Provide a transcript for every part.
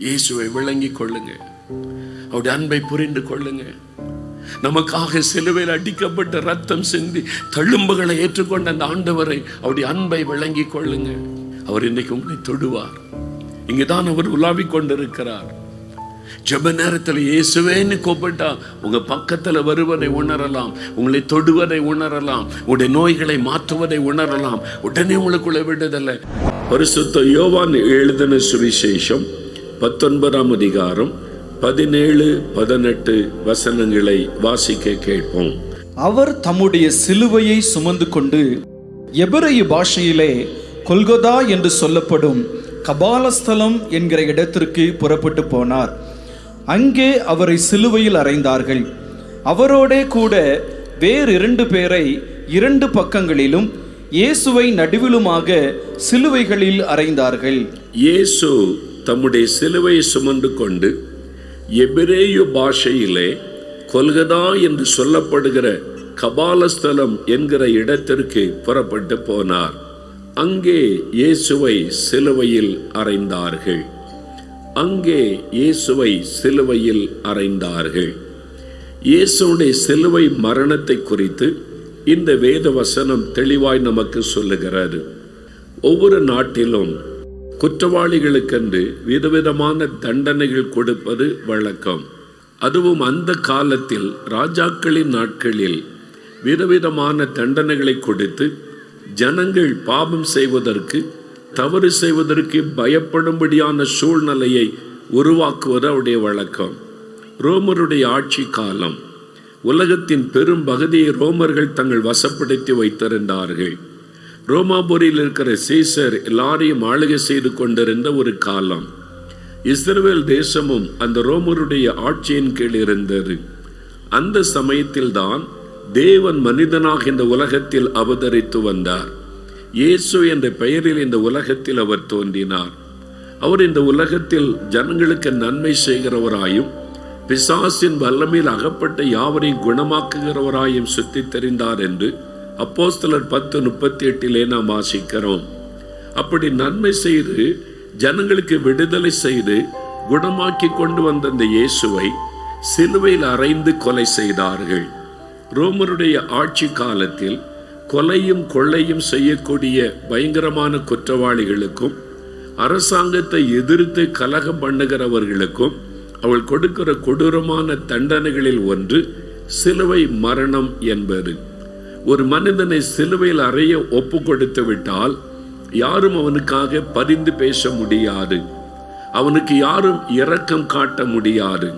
இயேசுவை விளங்கிக் கொள்ளுங்க. அவருடைய அன்பை புரிந்து கொள்ளுங்க. நமக்காக சிலுவையில் அடிக்கப்பட்ட ரத்தம் சிந்தி தழும்புகளை ஏற்றுக்கொண்ட அந்த ஆண்டவரை அவருடைய அன்பை விளங்கிக் கொள்ளுங்க. அவர் இன்னைக்கு உங்களை தொடுவார். இங்குதான் அவர் உலாவிக் கொண்டிருக்கிறார். ஜப நேரத்தில் இயேசுவேன்னு கூப்பிட்டா உங்க பக்கத்துல வருவதை உணரலாம் உங்களை தொடுவதை உணரலாம் உடைய நோய்களை மாற்றுவதை உணரலாம். உடனே உங்களுக்குள்ள விடுதலை. பரிசுத்த யோவான் எழுதின சுவிசேஷம் பத்தொன்பதாம் அதிகாரம் பதினேழு பதினெட்டு வசனங்களை வாசிக்க கேட்போம். அவர் தம்முடைய சிலுவையை சுமந்து கொண்டு எபிரேய பாஷையிலே கொல்கொதா என்று சொல்லப்படும் கபாலஸ்தலம் என்கிற இடத்திற்கு புறப்பட்டு போனார். அங்கே அவரை சிலுவையில் அறைந்தார்கள். அவரோடே கூட வேறு இரண்டு பேரை இரண்டு பக்கங்களிலும் இயேசுவை நடுவிலுமாக சிலுவைகளில் அறைந்தார்கள். இயேசு தம்முடைய சிலுவையை சுமந்து கொண்டு எபிரேயு பாஷையிலே கொல்கதா என்று சொல்லப்படுகிற கபாலஸ்தலம் என்கிற இடத்திற்கு புறப்பட்டு போனார். அங்கே இயேசுவை சிலுவையில் அறைந்தார்கள். அங்கே இயேசுவை சிலுவையில் அறைந்தார்கள். இயேசுடைய சிலுவை மரணத்தை குறித்து இந்த வேத வசனம் தெளிவாய் நமக்கு சொல்லுகிறது. ஒவ்வொரு நாட்டிலும் குற்றவாளிகளுக்கென்று விதவிதமான தண்டனைகள் கொடுப்பது வழக்கம். அதுவும் அந்த காலத்தில் ராஜாக்களின் நாட்களில் விதவிதமான தண்டனைகளை கொடுத்து ஜனங்கள் பாபம் செய்வதற்கு தவறு செய்வதற்கு பயப்படும்படியான சூழ்நிலையை உருவாக்குவது அவருடைய வழக்கம். ரோமருடைய ஆட்சி காலம் உலகத்தின் பெரும் பகுதியை ரோமர்கள் தங்கள் வசப்படுத்தி வைத்திருந்தார்கள். ரோமாபுரியில் இருக்கிற சீசர் எல்லாரையும் ஆளுகை செய்து கொண்டிருந்த ஒரு காலம். இஸ்ரேல் தேசமும் அந்த ரோமருடைய ஆட்சியின் கீழ் இருந்தது. அந்த சமயத்தில்தான் தேவன் மனிதனாக இந்த உலகத்தில் அவதரித்து வந்தார். இயேசு என்ற பெயரில் இந்த உலகத்தில் அவர் தோன்றினார். அவர் இந்த உலகத்தில் ஜனங்களுக்கு நன்மை செய்கிறவராயும் பிசாசின் வல்லமையில் அகப்பட்ட யாவரையும் குணமாக்குகிறவராயும் சுத்தி தெரிந்தார் என்று அப்போஸ்தலர் பத்து முப்பத்தி எட்டிலே நாம் வாசிக்கிறோம். அப்படி நன்மை செய்து ஜனங்களுக்கு விடுதலை செய்து குணமாக்கி கொண்டு வந்த அந்த இயேசுவை சிலுவையில் அறைந்து கொலை செய்தார்கள். ரோமருடைய ஆட்சி காலத்தில் கொலையும் கொள்ளையும் செய்யக்கூடிய பயங்கரமான குற்றவாளிகளுக்கும் அரசாங்கத்தை எதிர்த்து கலகம் பண்ணுகிறவர்களுக்கும் அவள் கொடுக்கிற கொடூரமான தண்டனைகளில் ஒன்று சிலுவை மரணம் என்பது. ஒரு மனிதனை சிலுவையில் அறைய ஒப்பு கொடுத்து விட்டால் யாரும் அவனுக்காக பரிந்து பேச முடியாது. அவனுக்கு யாரும் இரக்கம் காட்ட முடியாது.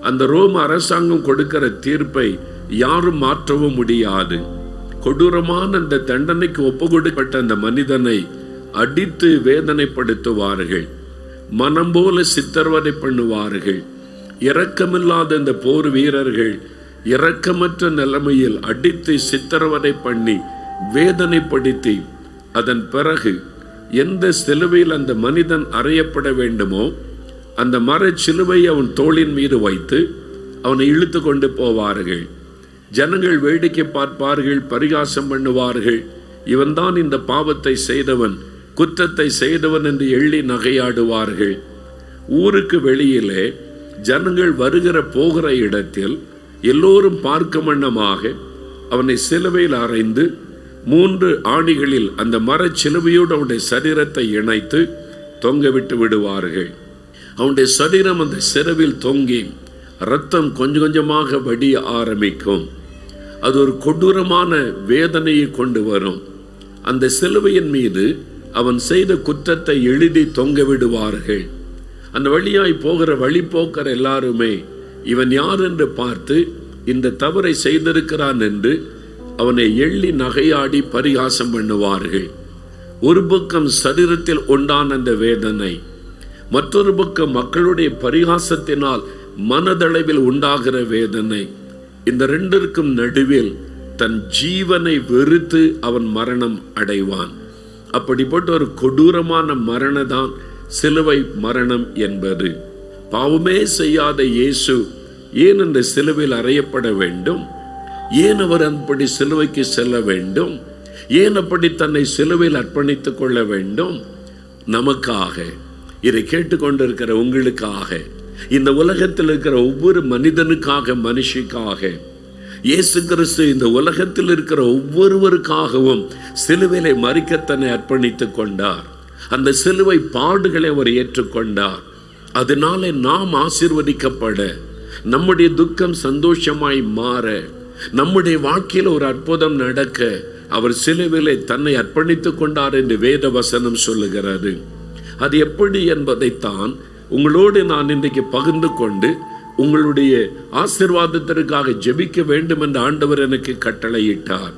அந்த ரோம அரசாங்கம் கொடுக்கிற தீர்ப்பை யாரும் மாற்றவும் முடியாது. கொடூரமான அந்த தண்டனைக்கு ஒப்பு கொடுக்கப்பட்ட அந்த மனிதனை அடித்து வேதனைப்படுத்துவார்கள். மனம் போல சித்தர்வதை பண்ணுவார்கள். இரக்கமில்லாத இந்த போர் வீரர்கள் இரக்கமற்ற நிலைமையில் அடித்து சித்திரவதை பண்ணி வேதனைப்படுத்தி அதன் பிறகு எந்த சிலுவையில் அந்த மனிதன் அறையப்பட வேண்டுமோ அந்த மர சிலுவையை அவன் தோளின் மீது வைத்து அவனை இழுத்து கொண்டு போவார்கள். ஜனங்கள் வேடிக்கை பார்ப்பார்கள் பரிகாசம் பண்ணுவார்கள். இவன்தான் இந்த பாவத்தை செய்தவன் குற்றத்தை செய்தவன் என்று எள்ளி நகையாடுவார்கள். ஊருக்கு வெளியிலே ஜனங்கள் வருகிற போகிற இடத்தில் எல்லோரும் பார்க்க வண்ணமாக அவனை சிலுவையில் அறைந்து மூன்று ஆணிகளில் அந்த மரச் சிலுவையோடு அவனுடைய சரீரத்தை இணைத்து தொங்க விட்டு விடுவார்கள். அவனுடைய சரீரம் அந்த சிறவில் தொங்கி ரத்தம் கொஞ்சம் கொஞ்சமாக வடிய ஆரம்பிக்கும். அது ஒரு கொடூரமான வேதனையை கொண்டு வரும். அந்த சிலுவையின் மீது அவன் செய்த குற்றத்தை எழுதி தொங்க விடுவார்கள். அந்த வழியாய் போகிற வழி போக்கிற எல்லாருமே இவன் யார் என்று பார்த்து இந்த தவறை செய்திருக்கிறான் என்று அவனை எள்ளி நகையாடி பரிகாசம் பண்ணுவார்கள். ஒரு பக்கம் சரீரத்தில் உண்டான அந்த வேதனை மற்றொரு பக்கம் மக்களுடைய பரிகாசத்தினால் மனதளவில் உண்டாகிற வேதனை. இந்த ரெண்டிற்கும் நடுவில் தன் ஜீவனை வெறுத்து அவன் மரணம் அடைவான். அப்படிப்பட்ட ஒரு கொடூரமான மரணதான் சிலுவை மரணம் என்பது. பாவமே செய்யாத இயேசு ஏன் அந்த சிலுவையில் அறையப்பட வேண்டும்? ஏன் அவர் அப்படி சிலுவைக்கு செல்ல வேண்டும்? ஏன் அப்படி தன்னை சிலுவையில் அர்ப்பணித்துக் கொள்ள வேண்டும்? நமக்காக இதை கேட்டுக்கொண்டிருக்கிற உங்களுக்காக இந்த உலகத்தில் இருக்கிற ஒவ்வொரு மனிதனுக்காக மனுஷிக்காக இயேசு கிறிஸ்து இந்த உலகத்தில் இருக்கிற ஒவ்வொருவருக்காகவும் சிலுவையிலே மறிக்க தன்னை அர்ப்பணித்துக் கொண்டார். அந்த சிலுவை பாடுகளை அவர் ஏற்றுக்கொண்டார். அதனாலே நாம் ஆசீர்வதிக்கப்பட நம்முடைய துக்கம் சந்தோஷமாய் மாற நம்முடைய வாழ்க்கையில் ஒரு அற்புதம் நடக்க அவர் சிலுவிலே தன்னை அர்ப்பணித்துக் கொண்டார் என்று வேத வசனம் சொல்லுகிறது. அது எப்படி என்பதைத்தான் உங்களோடு நான் இன்றைக்கு பகிர்ந்து கொண்டு உங்களுடைய ஆசிர்வாதத்திற்காக ஜெபிக்க வேண்டும் என்று ஆண்டவர் எனக்கு கட்டளையிட்டார்.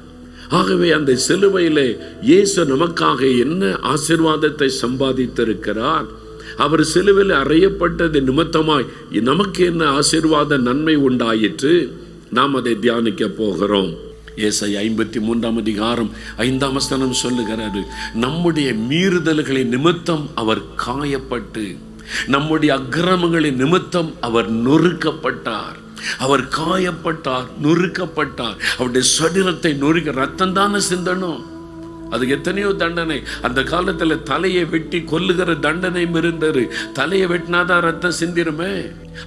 ஆகவே அந்த சிலுவையிலே இயேசு நமக்காக என்ன ஆசிர்வாதத்தை சம்பாதித்திருக்கிறார்? அவர் செலுவில் அறையப்பட்டது நிமித்தமாய் நமக்கு என்ன ஆசீர்வாத நன்மை உண்டாயிற்று? நாம் அதை தியானிக்க போகிறோம். ஏசை ஐம்பத்தி மூன்றாம் அதிகாரம் ஐந்தாம் ஸ்தானம் சொல்லுகிறாரு நம்முடைய மீறுதல்களை நிமித்தம் அவர் காயப்பட்டு நம்முடைய அக்கிரமங்களின் நிமித்தம் அவர் நொறுக்கப்பட்டார். அவர் காயப்பட்டார் நொறுக்கப்பட்டார். அவருடைய சரீரத்தை நொறுக்க ரத்தம் தானே சிந்தனும் அது எத்தனையோ தண்டனை. அந்த காலத்தில் தலையை வெட்டி கொல்லுகிற தண்டனையும் இருந்தது. தலையை வெட்டினாதான் ரத்தம் சிந்திருமே.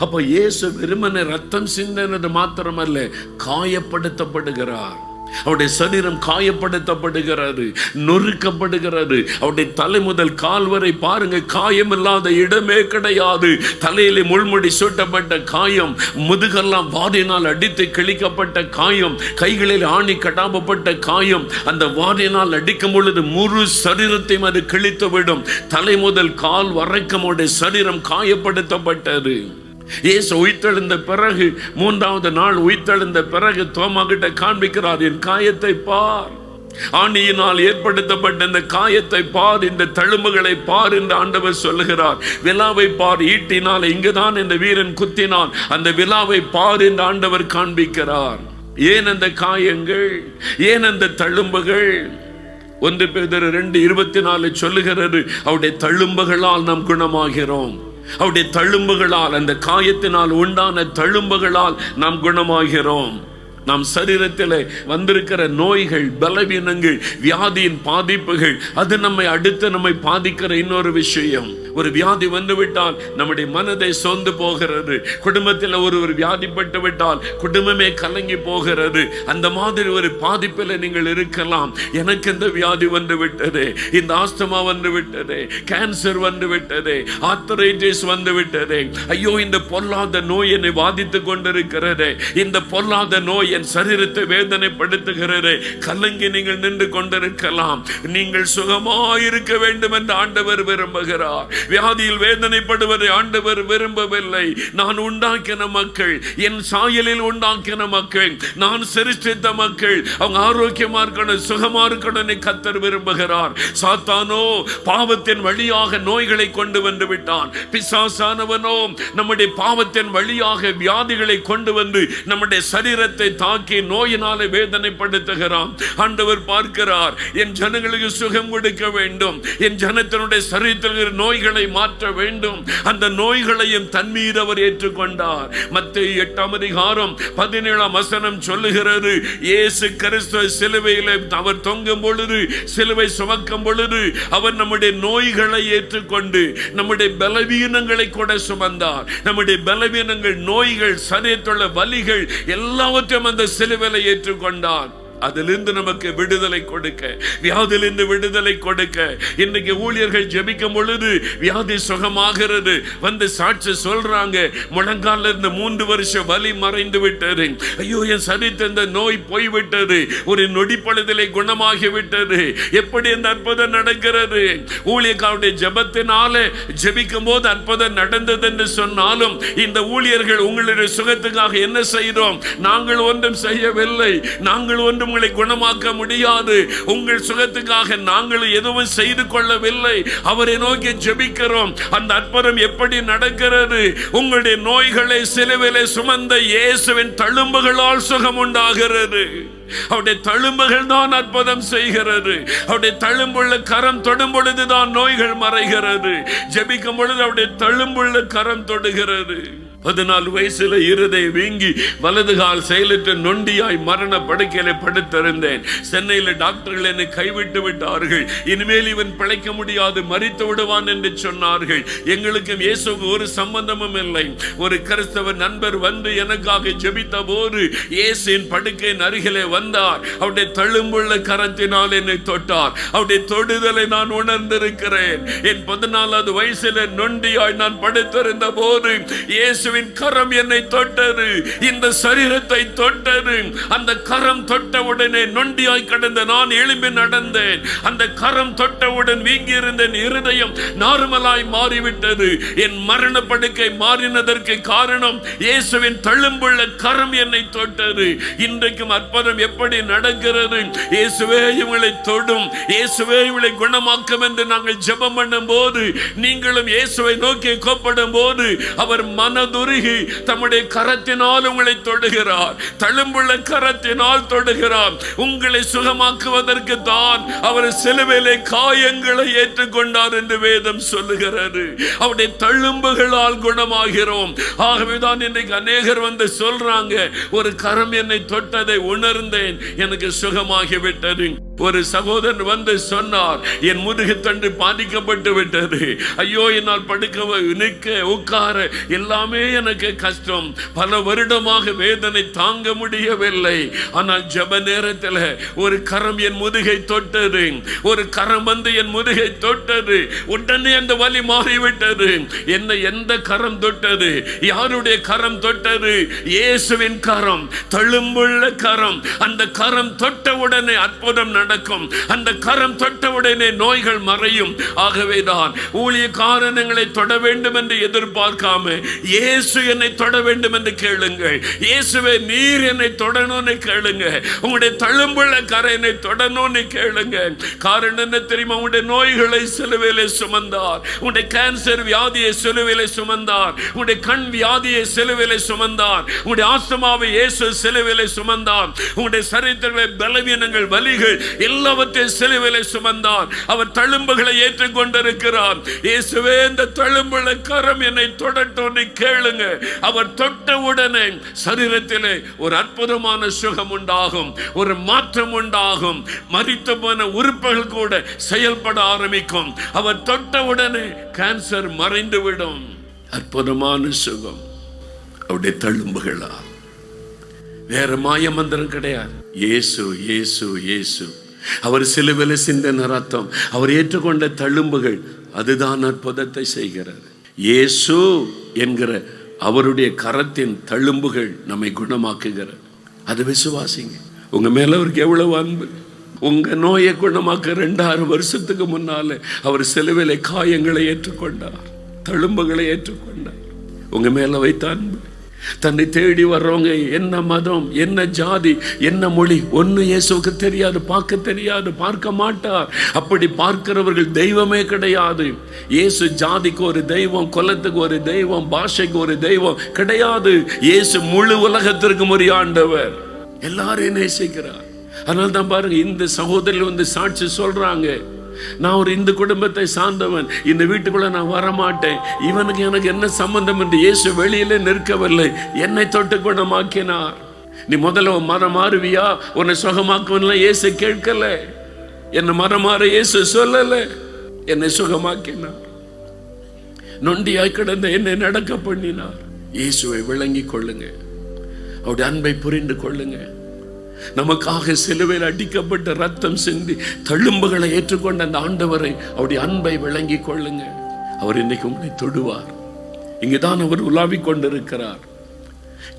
அப்போ இயேசு வெறுமனை ரத்தம் சிந்தினது மாத்திரமல்ல காயப்படுத்தப்படுகிறார். அவருடைய சரீரம் காயப்படுத்தப்படுகிறது நொறுக்கப்படுகிறது. அவருடைய தலை முதல் கால் வரை பாருங்க காயம் இல்லாத இடமே கிடையாது. தலையிலே முள்முடி சூட்டப்பட்ட காயம் முதுகெல்லாம் வாரினால் அடித்து கிழிக்கப்பட்ட காயம் கைகளில் ஆணி கடாபப்பட்ட காயம். அந்த வாரினால் அடிக்கும் பொழுது முழு சரீரத்தையும் அது கிழித்து விடும் தலை முதல் கால் வரைக்கும் அவருடைய சரீரம் காயப்படுத்தப்பட்டது. இயேசு உயிர்த்தெழுந்த பிறகு மூன்றாவது நாள் உயிர்த்தெழுந்த பிறகு தோமா கிட்ட காண்பிக்கிறார் என் காயத்தை பார். ஆணியினால் ஏற்படுத்தப்பட்ட இந்த காயத்தை பார் இந்த தழும்புகளை பார் என்று ஆண்டவர் சொல்லுகிறார். விழாவை பார் ஈட்டினால் இங்குதான் இந்த வீரன் குத்தினான். அந்த விழாவை பார் என்று ஆண்டவர் காண்பிக்கிறார். ஏன் அந்த காயங்கள்? ஏன் அந்த தழும்புகள்? ஒன்று பேர் ரெண்டு இருபத்தி நாலு சொல்லுகிறது அவருடைய தழும்புகளால் நாம் குணமாகிறோம். அவருடைய தழும்புகளால் அந்த காயத்தினால் உண்டான தழும்புகளால் நாம் குணமாகிறோம். நம் சரீரத்தில் வந்திருக்கிற நோய்கள் பலவீனங்கள் வியாதியின் பாதிப்புகள் அது நம்மை அடுத்து நம்மை பாதிக்கிற இன்னொரு விஷயம். ஒரு வியாதி வந்துவிட்டால் நம்முடைய மனதை சொந்து போகிறது. குடும்பத்தில் ஒருவர் வியாதிப்பட்டு விட்டால் குடும்பமே கலங்கி போகிறது. அந்த மாதிரி ஒரு பாதிப்பில் நீங்கள் இருக்கலாம். எனக்கு இந்த வியாதி வந்து விட்டது இந்த ஆஸ்தமா வந்து விட்டது கேன்சர் வந்து விட்டது ஆத்தரைட்டிஸ் வந்து விட்டது ஐயோ இந்த பொல்லாத நோய் என்னை பாதித்து கொண்டிருக்கிறது. இந்த பொல்லாத நோய் என் சரீரத்தை வேதனைப்படுத்துகிறது. கலங்கி நீங்கள் நின்று கொண்டிருக்கலாம். நீங்கள் சுகமாயிருக்க வேண்டும் என்று ஆண்டவர் விரும்புகிறார். வியாதியில் வேதனைப்படுவதை ஆண்டவர் விரும்பவில்லை. நான் உண்டாக்கின மக்கள் என் சாயலில் உண்டாக்கின மக்கள் நான் சிருஷ்டித்த மக்கள் அவங்க ஆரோக்கியமா இருக்கணும் சுகமா இருக்கணும் கத்தர் விரும்புகிறார். சாத்தானோ பாவத்தின் வழியாக நோய்களை கொண்டு வந்து விட்டான். பிசாசானவனோ நம்முடைய பாவத்தின் வழியாக வியாதிகளை கொண்டு வந்து நம்முடைய சரீரத்தை தாக்கி நோயினாலே வேதனைப்படுத்துகிறான். ஆண்டவர் பார்க்கிறார் என் ஜனங்களுக்கு சுகம் கொடுக்க வேண்டும். என் ஜனத்தினுடைய சரீரத்தில் இருக்கிற நோய்களை மாற்ற வேண்டும். அந்த நோய்களையும் தன்மீது அவர் ஏற்றுக்கொண்டார். மத்திய எட்டாம் அதிகாரம் பதினேழாம் வசனம் சொல்லுகிறது. இயேசு கிறிஸ்துவ சிலுவையில் அவர் தொங்கும் பொழுது சிலுவை சுமக்கும் பொழுது அவர் நம்முடைய நோய்களை ஏற்றுக்கொண்டு நம்முடைய பலவீனங்களை கூட சுமந்தார். நம்முடைய பலவீனங்கள் நோய்கள் சரியத்துள்ள வலிகள் எல்லாவற்றையும் அந்த சிலுவையில் ஏற்றுக்கொண்டார். அதிலிருந்து நமக்கு விடுதலை கொடுக்க. வியாதிலிருந்து விடுதலை கொடுக்க. இன்னைக்கு ஊழியர்கள் ஜெபிக்கும் பொழுது வியாதி சுகமாகிறது. வந்து சாட்சி சொல்றாங்க. முழங்கால இருந்து மூன்று வருஷம் வலி மறைந்து விட்டது. ஐயோ என் சரீரத்தில் இந்த நோய் போய்விட்டது. ஒரு நொடி பொழுதிலே குணமாகி விட்டது. எப்படி இந்த அற்புதம் நடக்கிறது? ஊழியக்காருடைய ஜெபத்தினால ஜெபிக்கும் போது அற்புதம் நடந்தது என்று சொன்னாலும் இந்த ஊழியர்கள் உங்களுடைய சுகத்துக்காக என்ன செய்தோம்? நாங்கள் ஒன்றும் செய்யவில்லை. நாங்கள் உங்களை குணமாக்க முடியாது. உங்கள் சுகத்துக்காக நாங்கள் எதுவும் செய்து கொள்ளவில்லை. அவரை நோக்கி ஜெபிக்கிறோம். அந்த அற்புதம் எப்படி நடக்கிறது? உங்களுடைய நோய்களை சிலுவிலை சுமந்த இயேசுவின் தழும்புகளால் சுகம் உண்டாகிறது. அவருடைய தழும்புகள் தான் அற்புதம் செய்கிறது. அவருடைய தழும்புள்ள கரம் தொடும் பொழுதுதான் நோய்கள் மறைகிறது. ஜெபிக்கும் பொழுது அவருடைய தழும்புள்ள கரம் தொடுகிறது. பதினாலு வயசுல இருதை வீங்கி வலது கால் செயலற்ற நொண்டியாய் மரண படுக்கையில படுத்திருந்தேன். சென்னையில டாக்டர்கள் என்னை கைவிட்டு விட்டார்கள். இனிமேல் இவன் பிழைக்க முடியாது மறித்து விடுவான் என்று சொன்னார்கள். எங்களுக்கும் இயேசுக்கு ஒரு சம்பந்தமும் இல்லை. ஒரு கிறிஸ்தவ நண்பர் வந்து எனக்காக ஜெபித்த போது இயேசுவின் படுக்கையின் அருகிலே வந்தார். அவருடைய தழும்புள்ள கரத்தினால் என்னை தொட்டார். அவருடைய தொடுதலை நான் உணர்ந்திருக்கிறேன். என் பதினாலாவது வயசுல நொண்டியாய் நான் படுத்திருந்த போது இயேசுவின் கரம் என்னை தொட்டது. இந்த சரீரத்தை தொட்டது. அந்த கரம் தொட்டவுடனே நொண்டியாய் கடந்த நான் எழும்பி நடந்தேன். அந்த கரம் தொட்டவுடன் வீங்கி இருந்த என் இருதயம் நார்மலாய் மாறிவிட்டது. என் மரண படுக்கை மாறினதற்கு காரணம் இயேசுவின் தழும்புள்ள கரம் என்னை தொட்டது. இன்றைக்கும் அற்புதம் எப்படி நடக்கிறது? இயேசுவே இவங்களை தொடும். இயேசுவே இவளை குணமாக்கும் என்று நாங்கள் ஜெபம் பண்ணும் போது நீங்களும் இயேசுவை நோக்கி கோப்படும் போது அவர் மனது மனதுருகி தம்முடைய கரத்தினால் உங்களை தொடுகிறார். தழும்புள்ள கரத்தினால் தொடுகிறார். உங்களை சுகமாக்குவதற்கு தான் அவர் சிலுவையிலே காயங்களை ஏற்றுக்கொண்டார் என்று வேதம் சொல்லுகிறது. அவருடைய தழும்புகளால் குணமாகிறோம். ஆகவேதான் இன்றைக்கு அநேகர் வந்து சொல்றாங்க ஒரு கரம் என்னை தொட்டதை உணர்ந்தேன் எனக்கு சுகமாகிவிட்டது. ஒரு சகோதரன் வந்து சொன்னார் என் முதுகு தண்டு பாதிக்கப்பட்டு விட்டது. ஐயோ என்னால் படுக்க நிற்க உட்கார எல்லாமே எனக்கு கஷ்டம். பல வருடமாக வேதனை தாங்க முடியவில்லை. ஆனால் ஜப நேரத்தில் ஒரு கரம் என் முதுகை தொட்டது. ஒரு கரம் வந்து என் முதுகை தொட்டது. உடனே அந்த வலி மாறிவிட்டது. என்ன எந்த கரம் தொட்டது? யாருடைய கரம் தொட்டது? இயேசுவின் கரம் தழும்புள்ள கரம். அந்த கரம் தொட்ட உடனே அற்புதம் நடக்கும். அந்த கரம் தொட்ட உடனே நோய்கள் மறையும். ஆகவே தான் ஊழிய காரணங்களை தொட வேண்டும் என்று எதிர்பார்க்காம இயேசு என்னை தொட வேண்டும் என்று கேளுங்கள். இயேசுவே நீர் என்னை தொடணும்னு கேளுங்க உங்களுடைய தழும்புள்ள கரை என்னை தொடணும்னு கேளுங்க காரணம் என்ன தெரியுமா? உங்களுடைய நோய்களை சிலுவையிலே சுமந்தார். உங்களுடைய கேன்சர் வியாதியை சிலுவையிலே சுமந்தார். உங்களுடைய கண் வியாதியை சிலுவையிலே சுமந்தார். உங்களுடைய ஆஸ்தமாவை இயேசு சிலுவையிலே சுமந்தார். உங்களுடைய சரித்திரங்களை பலவீனங்கள் வலிகள் எல்லாவற்றையும் சிலுவையிலே சுமந்தார் அவர் தழும்புகளை ஏற்றுக்கொண்டிருக்கிறார் இயேசுவே இந்த தழும்புல கரம் என்னை தொடட்டும் கேளுங்க. அவர் தொட்ட உடனே சரீரத்திலே ஒரு அற்புதமான சுகம் உண்டாகும் ஒரு மாற்றம் உண்டாகும். மறித்து போன உறுப்புகள் கூட செயல்பட ஆரம்பிக்கும். அவர் தொட்ட உடனே கேன்சர் மறைந்து விடும் அற்புதமான சுகம். அவருடைய தழும்புகளா வேற மாய மந்திரம் கிடையாது. இயேசு இயேசு இயேசு. அவர் சிலுவில சிந்தின ரத்தம். அவர் ஏற்றுக்கொண்ட தழும்புகள் அதுதான் அற்புதத்தை செய்கிறது. இயேசு என்கிற அவருடைய கரத்தின் தழும்புகள் நம்மை குணமாக்குகிறது. அது விசுவாசிங்க. உங்க மேல அவருக்கு எவ்வளவு அன்பு. உங்க நோயை குணமாக்க ரெண்டாயிரம் வருஷத்துக்கு முன்னால அவர் சிலுவிலை காயங்களை ஏற்றுக்கொண்டார். தழும்புகளை ஏற்றுக்கொண்டார். உங்க மேல வைத்த அன்பு தன்னை தேடி வர்றவங்க என்ன மதம் என்ன ஜாதி என்ன மொழி ஒண்ணு இயேசுவுக்கு தெரியாது பார்க்க தெரியாது பார்க்க மாட்டார். அப்படி பார்க்கிறவர்கள் தெய்வமே கிடையாது. இயேசு ஜாதிக்கு ஒரு தெய்வம் குலத்துக்கு ஒரு தெய்வம் பாஷைக்கு ஒரு தெய்வம் கிடையாது. இயேசு முழு உலகத்திற்கும் ஒரு ஆண்டவர். எல்லாரையும் நேசிக்கிறார் அதனால தான் பாருங்க இந்த சகோதரில் வந்து சாட்சி சொல்றாங்க. நான் ஒரு இந்து குடும்பத்தை சார்ந்தவன். இந்த வீட்டுக்குள்ள நான் வரமாட்டேன். இவனுக்கு எனக்கு என்ன சம்பந்தம் என்று இயேசு வெளியில நிற்கவில்லை. என்னை தொட்டு குணமாக்கினார். நீ முதல்ல உன் மரம் மாறுவியா? உன்னை சுகமாக்குவன்லாம் இயேசு கேட்கல. என்னை மரம் மாற இயேசு சொல்லலை. என்னை சுகமாக்கினார். நொண்டியாய் கிடந்த என்னை நடக்க பண்ணினார். இயேசுவை விளங்கி கொள்ளுங்க. அவருடைய அன்பை புரிந்து கொள்ளுங்க. நமக்காக சிலுவையில் அடிக்கப்பட்ட ரத்தம் சிந்தி தழும்புகளை ஏற்றுக்கொண்ட அந்த ஆண்டவரை அவருடைய அன்பை விளங்கிக் கொள்ளுங்க அவர் இன்னைக்கு உங்களை தொடுவார். இங்குதான் அவர் உலாவிக் கொண்டிருக்கிறார்.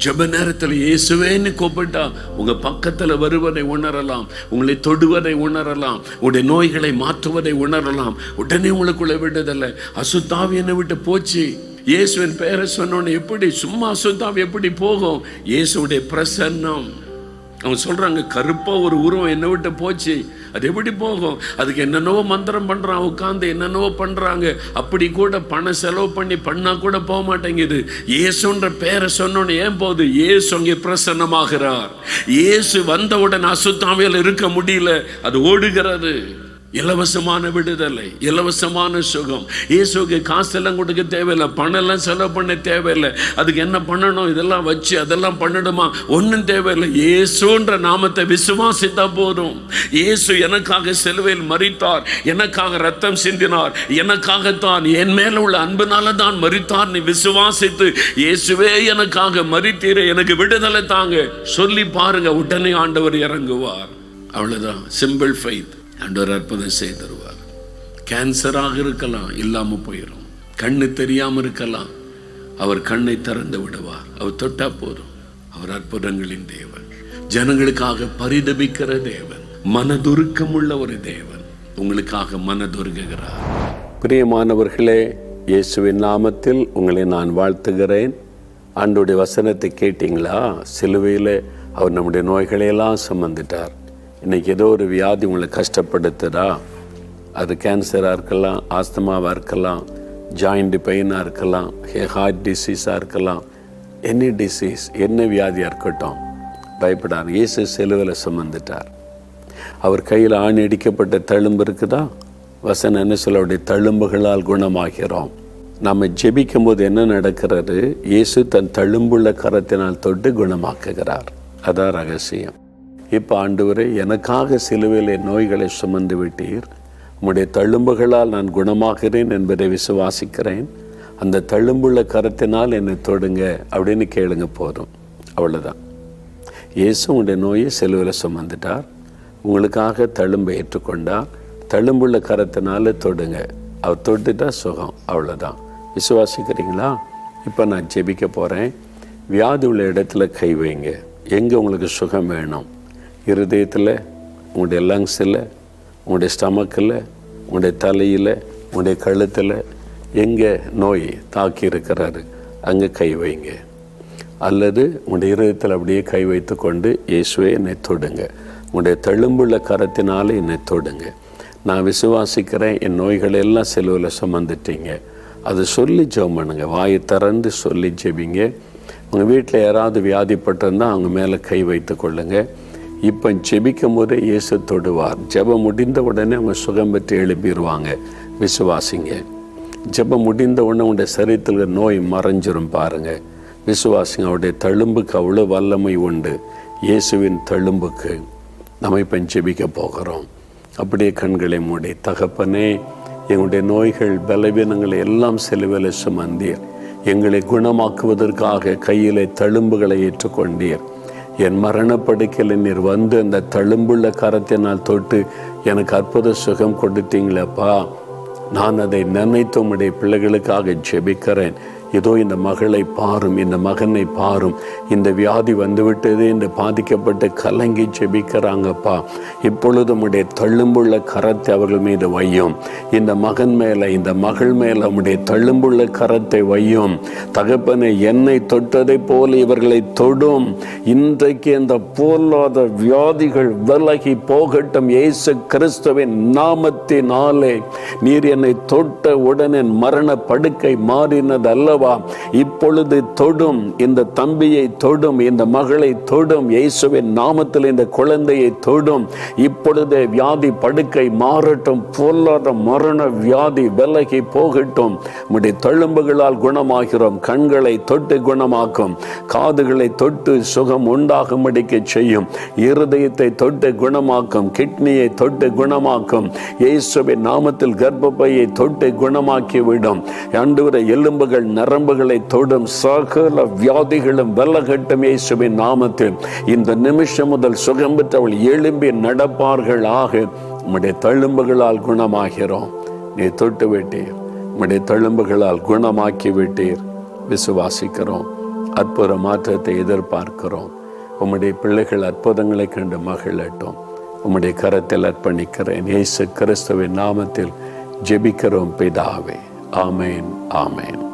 ஜப நேரத்தில் இயேசுவேன்னு கூப்பிட்டா உங்க பக்கத்துல வருவதை உணரலாம் உங்களை தொடுவதை உணரலாம் உடைய நோய்களை மாற்றுவதை உணரலாம் உடனே உங்களுக்குள்ள விடுதலை. அசுத்தாவி என்னை விட்டு போச்சு. இயேசுவின் பெயரை சொன்னோன்னு எப்படி சும்மா அசுத்தாவி எப்படி போகும்? இயேசுடைய பிரசன்னம். அவங்க சொல்கிறாங்க கருப்பாக ஒரு உருவம் என்னை விட்டு போச்சு. அது எப்படி போகும்? அதுக்கு என்னென்னவோ மந்திரம் பண்ணுறான் உட்காந்து என்னென்னவோ பண்ணுறாங்க அப்படி கூட பணம் செலவு பண்ணி பண்ணால் கூட போக மாட்டேங்குது. ஏசுன்ற பேரை சொன்னோன்னு ஏன் போகுது? ஏசு அங்கே பிரசன்னமாகிறார். ஏசு வந்தவுடன் அசுத்தாமையில் இருக்க முடியல. அது ஓடுகிறது. இலவசமான விடுதலை இலவசமான சுகம். இயேசுக்கு காசெல்லாம் கொடுக்க தேவையில்லை பணம் எல்லாம் செலவு பண்ண தேவையில்லை. அதுக்கு என்ன பண்ணணும்? இதெல்லாம் வச்சு அதெல்லாம் பண்ணணுமா ஒன்றும் தேவையில்லை. இயேசுன்ற நாமத்தை விசுவாசித்தா போதும். இயேசு எனக்காக செலுவையில் மறித்தார் எனக்காக ரத்தம் சிந்தினார். எனக்காகத்தான் என் மேல உள்ள அன்புனால தான் மறித்தார் நீ விசுவாசித்து இயேசுவே எனக்காக மறித்தீர எனக்கு விடுதலை தாங்க. சொல்லி பாருங்க உடனே ஆண்டவர் இறங்குவார். அவ்வளவுதான். சிம்பிள் ஃபைத் ஆண்டவர் அற்புதம் செய்து தருவார். கேன்சராக இருக்கலாம் இல்லாமல் போயிடும் கண்ணு தெரியாமல் இருக்கலாம். அவர் கண்ணை திறந்து விடுவார். அவர் தொட்டா போதும். அவர் அற்புதங்களின் தேவன். ஜனங்களுக்காக பரிதபிக்கிற தேவன். மனதுருக்கம் உள்ள ஒரு தேவன். உங்களுக்காக மனதுருகுகிறார் பிரியமானவர்களே இயேசுவின் நாமத்தில் உங்களை நான் வாழ்த்துகிறேன். ஆண்டுடைய வசனத்தை கேட்டிங்களா? சிலுவையில் அவர் நம்முடைய நோய்களையெல்லாம் சுமந்துட்டார். இன்றைக்கி ஏதோ ஒரு வியாதி உங்களை கஷ்டப்படுத்துதா? அது கேன்சராக இருக்கலாம் ஆஸ்தமாவாக இருக்கலாம் ஜாயிண்ட் பெயினாக இருக்கலாம் ஹார்ட் டிசீஸாக இருக்கலாம் எனி டிசீஸ் என்ன வியாதியாக இருக்கட்டும் பயப்படார் இயேசு செலுவில் சுமந்துட்டார். அவர் கையில் ஆணி அடிக்கப்பட்ட தழும்பு இருக்குதா? வசனம் என்ன சொல்ல அவருடைய தழும்புகளால் குணமாகிறோம். நம்ம ஜெபிக்கும் போது என்ன நடக்கிறது? இயேசு தன் தழும்புள்ள கரத்தினால் தொட்டு குணமாக்குகிறார். அதான் ரகசியம். இப்போ ஆண்டவரே எனக்காக சிலுவையில் நோய்களை சுமந்து விட்டீர். உம்முடைய தழும்புகளால் நான் குணமாகிறேன் என்பதை விசுவாசிக்கிறேன். அந்த தழும்புள்ள கரத்தினால் என்னை தொடுங்க அப்படின்னு கேளுங்க போதும். அவ்வளோதான் இயேசு உங்களுடைய நோயை சிலுவையில் சுமந்துட்டார். உங்களுக்காக தழும்பை ஏற்றுக்கொண்டார். தழும்புள்ள கரத்தினால தொடுங்க. அவர் தொட்டுட்டா சுகம். அவ்வளோதான் விசுவாசிக்கிறீங்களா? இப்போ நான் ஜெபிக்க போகிறேன் வியாதி உள்ள இடத்துல கை வைங்க. எங்கே உங்களுக்கு சுகம் வேணும்? இருதயத்தில் உங்களுடைய லங்ஸில் உங்களுடைய ஸ்டமக்கில் உங்களுடைய தலையில் உங்களுடைய கழுத்தில் எங்கே நோய் தாக்கி இருக்கிறாரு அங்கே கை வைங்க. அல்லது உங்களுடைய இருதயத்தில் அப்படியே கை வைத்து கொண்டு இயேசுவை என்னை தொடுங்க. உங்களுடைய தழும்புள்ள கரத்தினால் என்னை தொடுங்க. நான் விசுவாசிக்கிறேன் என் நோய்கள் எல்லாம் செலவில் சுமந்துட்டீங்க. அது சொல்லி ஜெபம் பண்ணுங்க. வாயை திறந்து சொல்லி ஜெபிங்க. உங்கள் வீட்டில் யாராவது வியாதிப்பட்டிருந்தால் அவங்க மேலே கை வைத்து கொள்ளுங்கள் இப்போ ஜெபிக்கும் போதே இயேசு தொடுவார். ஜெபம் முடிந்த உடனே அவங்க சுகம் பெற்று எழுப்பிடுவாங்க விசுவாசிங்க. ஜெபம் முடிந்த உடனே உங்களுடைய சரீரத்தில் நோய் மறைஞ்சிரும் பாருங்க. விசுவாசிங்க அவருடைய தழும்புக்கு அவ்வளோ வல்லமை உண்டு. இயேசுவின் தழும்புக்கு நம்ம இப்போ ஜெபிக்க போகிறோம். அப்படியே கண்களை மூடி தகப்பனே எங்களுடைய நோய்கள் பலவீனங்களை எல்லாம் செலுவில சுமந்தீர். எங்களை குணமாக்குவதற்காக கையிலே தழும்புகளை ஏற்றுக்கொண்டீர். என் மரணப்படுக்கையில் நீர் வந்து அந்த தழும்புள்ள நான் தொட்டு எனக்கு அற்புத சுகம் கொடுத்தீங்களப்பா. நான் அதை நினைத்து உடைய பிள்ளைகளுக்காக ஜெபிக்கிறேன். இதோ இந்த மகளை பாரும் இந்த மகனை பாரும். இந்த வியாதி வந்துவிட்டது என்று பாதிக்கப்பட்டு கலங்கி செபிக்கிறாங்கப்பா இப்பொழுது உடைய தள்ளும்புள்ள கரத்தை அவர்கள் மீது வையும். இந்த மகன் மேலே இந்த மகள் மேலே உடைய தள்ளும்புள்ள கரத்தை வையும். தகப்பனை என்னை தொட்டதை போல இவர்களை தொடும். இன்றைக்கு இந்த பொல்லாத வியாதிகள் விலகி போகட்டும் இயேசு கிறிஸ்துவின் நாமத்தினாலே. நீர் என்னை தொட்ட உடனே மரண படுக்கை மாறினதல்ல அல்லவா இப்பொழுது தொடும் இந்த தம்பியை தொடும் இந்த மகளை தொடும் இயேசுவின் நாமத்தில் இந்த குழந்தையை தொடும். இப்பொழுதே வியாதி படுக்கை மாறட்டும் பொல்லாத மரண வியாதி விலகி போகட்டும். உடைய தழும்புகளால் குணமாகிறோம் கண்களை தொட்டு குணமாக்கும். காதுகளை தொட்டு சுகம் உண்டாகும்படிக்கு செய்யும். இருதயத்தை தொட்டு குணமாக்கும் கிட்னியை தொட்டு குணமாக்கும். இயேசுவின் நாமத்தில் கர்ப்பப்பையை தொட்டு குணமாக்கி விடும் அன்றுவர எலும்புகள் நரம்புகளை தொடும் சகல வியாதிகளும் விலகட்டும் இயேசுவின் நாமத்தில். இந்த நிமிஷம் முதல் சுகம் பெற்றவள் எழும்பி நடப்பார்கள் ஆக உம்முடைய தழும்புகளால் குணமாகிறோம். நீ தொட்டு விட்டீர். உம்முடைய தழும்புகளால் குணமாக்கி விட்டீர். விசுவாசிக்கிறோம். அற்புத மாற்றத்தை எதிர்பார்க்கிறோம். உம்முடைய பிள்ளைகள் அற்புதங்களை கண்டு மகிழட்டும். உம்முடைய கரத்தில் அர்ப்பணிக்கிறேன். இயேசு கிறிஸ்துவின் நாமத்தில் ஜெபிக்கிறோம் பிதாவே. ஆமேன் ஆமேன்.